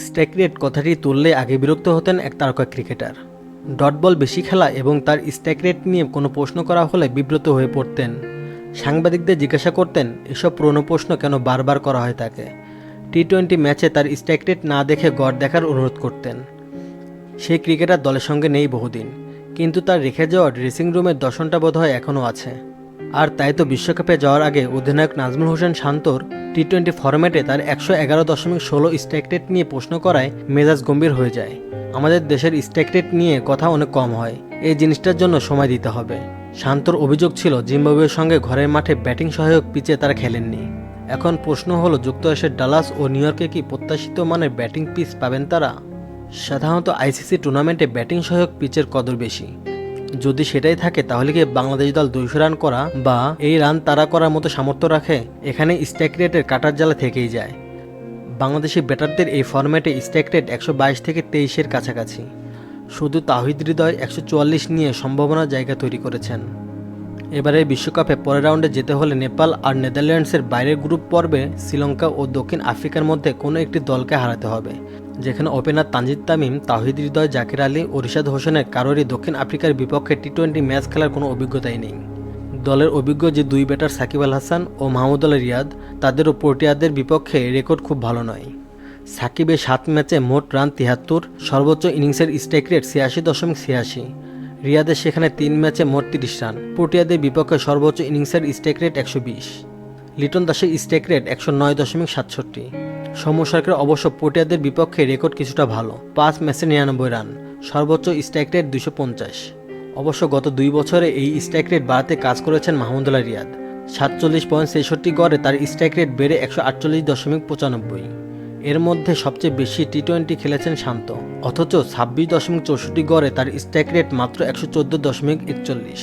Strike rate কথাটি তুললে আগে বিরক্ত হতেন এক তারকা ক্রিকেটার। ডট বল বেশি খেলা এবং তার স্ট্রাইক রেট নিয়ে কোনো প্রশ্ন করা হলে বিব্রত হয়ে পড়তেন। সাংবাদিকদের জিজ্ঞাসা করতেন, এসব পুরনো প্রশ্ন কেন বারবার করা হয় তাকে? টি টোয়েন্টি ম্যাচে তার স্ট্রাইক রেট না দেখে গড় দেখার অনুরোধ করতেন। সেই ক্রিকেটার দলের সঙ্গে নেই বহুদিন, কিন্তু তার রেখে যাওয়া ড্রেসিং রুমের দর্শনটা বোধহয় এখনও আছে। আর তাই তো বিশ্বকাপে যাওয়ার আগে অধিনায়ক নাজমুল হোসেন শান্তর টি টোয়েন্টি ফরম্যাটে তার একশো এগারো দশমিক ষোলো স্ট্রাইক রেট নিয়ে প্রশ্ন করায় মেজাজ গম্ভীর হয়ে যায়। আমাদের দেশের স্ট্রাইক রেট নিয়ে কথা অনেক কম হয়। এই জিনিসটার জন্য সময় দিতে হবে। শান্তর অভিযোগ ছিল, জিম্বাবুয়ের সঙ্গে ঘরের মাঠে ব্যাটিং সহায়ক পিচে তারা খেলেননি। এখন প্রশ্ন হলো, যুক্তরাষ্ট্রের ডালাস ও নিউ ইয়র্কে কি প্রত্যাশিত মানের ব্যাটিং পিচ পাবেন তারা? সাধারণত আইসিসি টুর্নামেন্টে ব্যাটিং সহায়ক পিচের কদর বেশি। যদি সেটাই থাকে, তাহলে কি বাংলাদেশ দল দুইশো রান করা বা এই রান তারা করার মতো সামর্থ্য রাখে? এখানে স্ট্যাক রেটের কাটার জ্বালা থেকেই যায়। বাংলাদেশি ব্যাটারদের এই ফরম্যাটে স্ট্যাক রেট একশো বাইশ থেকে তেইশের কাছাকাছি। শুধু তাহিদ হৃদয় একশো চুয়াল্লিশ নিয়ে সম্ভাবনার জায়গা তৈরি করেছেন। এবারে বিশ্বকাপে পরের রাউন্ডে যেতে হলে নেপাল আর নেদারল্যান্ডসের বাইরের গ্রুপ পর্বে শ্রীলঙ্কা ও দক্ষিণ আফ্রিকার মধ্যে কোনো একটি দলকে হারাতে হবে। যেখানে ওপেনার তানজিদ তামিম তাহিদ হৃদয় জাকির আলী ও রিশাদ হোসেনের কারোরই দক্ষিণ আফ্রিকার বিপক্ষে টি টোয়েন্টি ম্যাচ খেলার কোনো অভিজ্ঞতাই নেই। দলের অভিজ্ঞ যে দুই ব্যাটার সাকিব আল হাসান ও মাহমুদুল্লাহ রিয়াদ তাদেরও প্রোটিয়াদের বিপক্ষে রেকর্ড খুব ভালো নয়। সাকিবের সাত ম্যাচে মোট রান তিয়াত্তর সর্বোচ্চ ইনিংসের স্ট্রাইক রেট ছিয়াশি দশমিক ছিয়াশি। রিয়াদের সেখানে তিন ম্যাচে মোট তিরিশ রান। প্রোটিয়াদের বিপক্ষে সর্বোচ্চ ইনিংসের স্ট্রাইক রেট একশো বিশ। লিটন দাসের স্ট্রাইক রেট একশো নয় দশমিক সাতষট্টি। সৌম্য সরকার অবশ্য প্রোটিয়াদের বিপক্ষে রেকর্ড কিছুটা ভালো, পাঁচ ম্যাচে নিরানব্বই রান, সর্বোচ্চ স্ট্রাইক রেট দুশো পঞ্চাশ। অবশ্য গত দুই বছরে এই স্ট্রাইক রেট বাড়াতে কাজ করেছেন মাহমুদুল্লাহ রিয়াদ। সাতচল্লিশ পয়েন্ট ছেষট্টি গড়ে তার স্ট্রাইক রেট বেড়ে একশো আটচল্লিশ দশমিক পঁচানব্বই। এর মধ্যে সবচেয়ে বেশি টি টোয়েন্টি খেলেছেন শান্ত। অথচ ছাব্বিশ দশমিক চৌষট্টি গড়ে তার স্ট্যাক রেট মাত্র একশো চোদ্দ দশমিক একচল্লিশ।